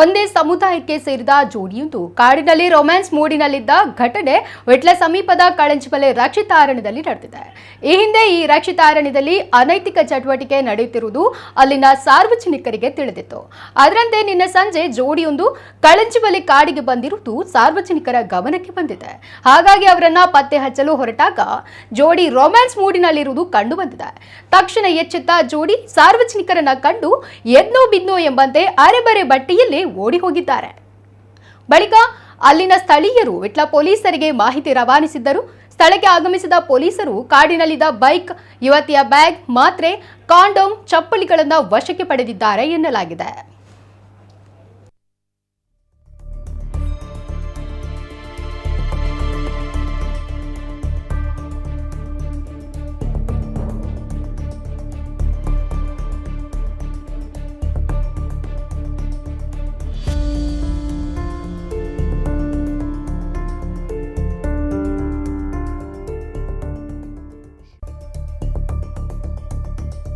ಒಂದೇ ಸಮುದಾಯಕ್ಕೆ ಸೇರಿದ ಜೋಡಿಯೊಂದು ಕಾಡಿನಲ್ಲಿ ರೊಮ್ಯಾನ್ಸ್ ಮೂಡಿನಲ್ಲಿದ್ದ ಘಟನೆ ವಿಟ್ಲ ಸಮೀಪದ ಕಳಂಚಿಬಲೆ ರಕ್ಷಿತಾರಣ್ಯದಲ್ಲಿ ನಡೆದಿದೆ. ಈ ಹಿಂದೆ ಈ ರಕ್ಷಿತಾರಣ್ಯದಲ್ಲಿ ಅನೈತಿಕ ಚಟುವಟಿಕೆ ನಡೆಯುತ್ತಿರುವುದು ಅಲ್ಲಿನ ಸಾರ್ವಜನಿಕರಿಗೆ ತಿಳಿದಿತ್ತು. ಅದರಂತೆ ನಿನ್ನೆ ಸಂಜೆ ಜೋಡಿಯೊಂದು ಕಳಂಚಿಬಲೆ ಕಾಡಿಗೆ ಬಂದಿರುವುದು ಸಾರ್ವಜನಿಕರ ಗಮನಕ್ಕೆ ಬಂದಿದೆ. ಹಾಗಾಗಿ ಅವರನ್ನ ಪತ್ತೆ ಹಚ್ಚಲು ಹೊರಟಾಗ ಜೋಡಿ ರೊಮ್ಯಾನ್ಸ್ ಮೂಡಿನಲ್ಲಿರುವುದು ಕಂಡು ಬಂದಿದೆ ತಕ್ಷಣ ಎಚ್ಚೆತ್ತ ಜೋಡಿ ಸಾರ್ವಜನಿಕರನ್ನ ಕಂಡು ಎದ್ನೋ ಬಿದ್ನೋ ಎಂಬಂತೆ ಅರೆಬರೆ ಬಟ್ಟೆಯಲ್ಲಿ ಓಡಿ ಹೋಗಿದ್ದಾರೆ ಬಳಿಕ ಅಲ್ಲಿನ ಸ್ಥಳೀಯರು ವಿಟ್ಲ ಪೊಲೀಸರಿಗೆ ಮಾಹಿತಿ ರವಾನಿಸಿದ್ದರು. ಸ್ಥಳಕ್ಕೆ ಆಗಮಿಸಿದ ಪೊಲೀಸರು ಕಾಡಿನಲ್ಲಿದ್ದ ಬೈಕ್, ಯುವತಿಯ ಬ್ಯಾಗ್, ಮಾತ್ರೆ, ಕಾಂಡೋಮ್, ಚಪ್ಪಲಿಗಳನ್ನು ವಶಕ್ಕೆ ಪಡೆದಿದ್ದಾರೆ ಎನ್ನಲಾಗಿದೆ.